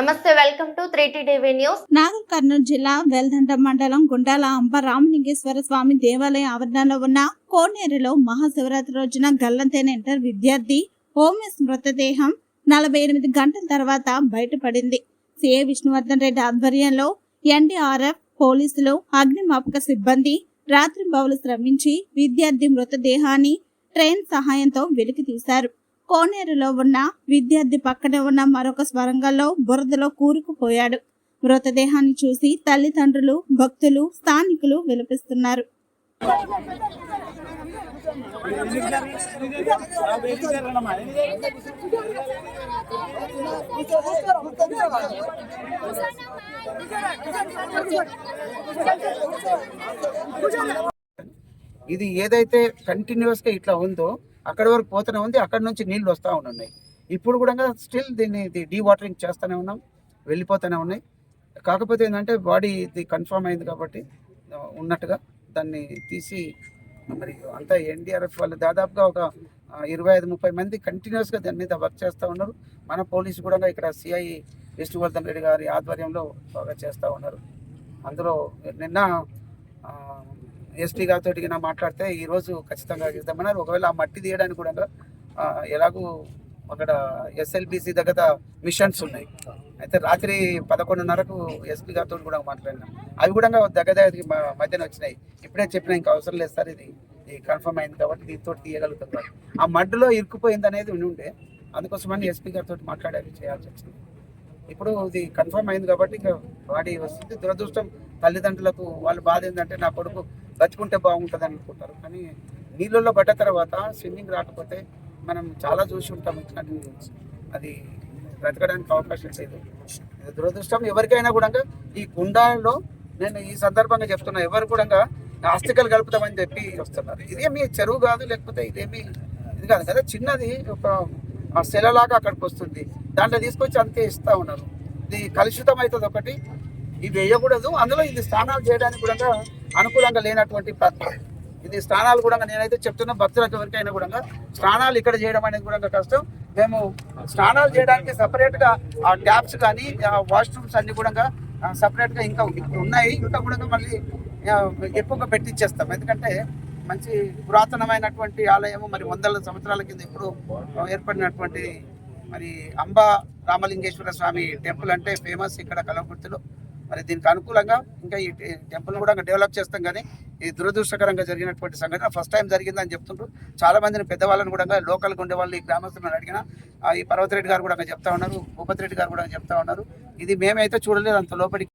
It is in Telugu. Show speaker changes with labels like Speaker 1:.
Speaker 1: నమస్తే welcome to three TV news.
Speaker 2: Nagar Kurnool జిల్లా వెల్దండ మండలం గుండాల అంబ రామలింగేశ్వర స్వామి దేవాలయ ఆవరణలో ఉన్న కోనేరులో మహాశివరాత్రి రోజున గల్లంతైన ఇంటర్ విద్యార్థి హోమిస్ మృతదేహం నలభై ఎనిమిది గంటల తర్వాత బయటపడింది. సిఏ విష్ణువర్ధన్ రెడ్డి ఆధ్వర్యంలో ఎన్డీఆర్ఎఫ్ పోలీసులు అగ్నిమాపక సిబ్బంది రాత్రి శ్రమించి విద్యార్థి మృతదేహాన్ని ట్రైన్ సహాయంతో వెలికి తీశారు కోనేరులో ఉన్న విద్యార్థి పక్కనే ఉన్న మరొక స్వరంగంలో బురదలో కూరుకుపోయాడు. మృతదేహాన్ని చూసి తల్లిదండ్రులు భక్తులు స్థానికులు విలపిస్తున్నారు.
Speaker 3: ఇది ఏదైతే కంటిన్యూస్గా ఇట్లా ఉందో అక్కడ వరకు పోతూనే ఉంది అక్కడ నుంచి నీళ్ళు వస్తూ ఉన్నాయి. ఇప్పుడు కూడా స్టిల్ దీన్ని డీ వాటరింగ్ చేస్తూనే ఉన్నాం వెళ్ళిపోతూనే ఉన్నాయి. కాకపోతే ఏంటంటే బాడీ ఇది కన్ఫర్మ్ అయింది కాబట్టి ఉన్నట్టుగా దాన్ని తీసి మరి అంతా ఎన్డీఆర్ఎఫ్ వాళ్ళు దాదాపుగా ఒక ఇరవై ఐదు ముప్పై మంది కంటిన్యూస్గా దాని మీద వర్క్ చేస్తూ ఉన్నారు. మన పోలీసు కూడా ఇక్కడ సిఐ విష్ణువర్ధన్ రెడ్డి గారి ఆధ్వర్యంలో బాగా చేస్తూ ఉన్నారు. అందులో నిన్న ఎస్పీ గారితో నా మాట్లాడితే ఈరోజు ఖచ్చితంగా చేద్దామన్నారు ఒకవేళ ఆ మట్టి తీయడానికి కూడా ఎలాగూ అక్కడ ఎస్ఎల్బిసి దగ్గర మిషన్స్ ఉన్నాయి. అయితే రాత్రి పదకొండున్నరకు ఎస్పీ గారితో కూడా మాట్లాడినాం. అవి కూడా దగ్గర దగ్గరికి మధ్యన వచ్చినాయి. ఇప్పుడే చెప్పిన ఇంకా అవసరం లేదు సార్ ఇది ఇది కన్ఫర్మ్ అయింది కాబట్టి దీంతో తీయగలుగుతాం ఆ మడ్డులో ఇరుక్కుపోయింది అనేది ఉండే అందుకోసమని ఎస్పీ గారితో మాట్లాడేది చేయాల్సి వచ్చింది. ఇప్పుడు ఇది కన్ఫర్మ్ అయింది కాబట్టి ఇంకా వాడి వస్తుంది. దురదృష్టం తల్లిదండ్రులకు వాళ్ళ బాధ ఏంటంటే నా కొడుకు బతుకుంటే బాగుంటుంది అనుకుంటారు. కానీ నీళ్ళల్లో పడ్డ తర్వాత స్విమ్మింగ్ రాకపోతే మనం చాలా చూసి ఉంటాం. ఇట్లాంటి అది బ్రతకడానికి అవకాశం లేదు. దురదృష్టం ఎవరికైనా కూడా ఈ కుండాల్లో నేను ఈ సందర్భంగా చెప్తున్నా ఎవరు కూడా ఆస్తికలు కలుపుతామని చెప్పి వస్తున్నారు. ఇదేమి చెరువు కాదు లేకపోతే ఇదేమి ఇది కాదు కదా చిన్నది ఒక శిలలాగా అక్కడికి వస్తుంది. దాంట్లో తీసుకొచ్చి అంతే ఇస్తా ఉన్నారు. ఇది కలుషితం అవుతుంది ఒకటి. ఇది వేయకూడదు. అందులో ఇది స్నానాలు చేయడానికి కూడా అనుకూలంగా లేనటువంటి ఇది స్నానాలు కూడా నేనైతే చెప్తున్నా భక్తులకు ఎవరికైనా కూడా. స్నానాలు ఇక్కడ చేయడం అనేది కూడా కష్టం. మేము స్నానాలు చేయడానికి సపరేట్గా ఆ ట్యాప్స్ కానీ ఆ వాష్రూమ్స్ అన్ని కూడా సపరేట్గా ఇంకా ఉన్నాయి. ఇంకా కూడా మళ్ళీ ఎక్కువగా పెట్టించేస్తాం ఎందుకంటే మంచి పురాతనమైనటువంటి ఆలయము మరి వందల సంవత్సరాల కింద ఇప్పుడు ఏర్పడినటువంటి మరి అంబా రామలింగేశ్వర స్వామి టెంపుల్ అంటే ఫేమస్ ఇక్కడ కలవకుర్తిలో. మరి దీనికి అనుకూలంగా ఇంకా ఈ టెంపుల్ కూడా డెవలప్ చేస్తాం కానీ ఈ దురదృష్టకరంగా జరిగినటువంటి సంఘటన ఫస్ట్ టైం జరిగిందని చెప్తుండ్రు. చాలా మందిని పెద్దవాళ్ళని కూడా లోకల్గా ఉండే వాళ్ళు ఈ గ్రామస్తులను అడిగిన ఈ పర్వతరెడ్డి గారు కూడా చెప్తా ఉన్నారు భూపతిరెడ్డి గారు కూడా చెప్తా ఉన్నారు. ఇది మేమైతే చూడలేదు అంత లోపలికి.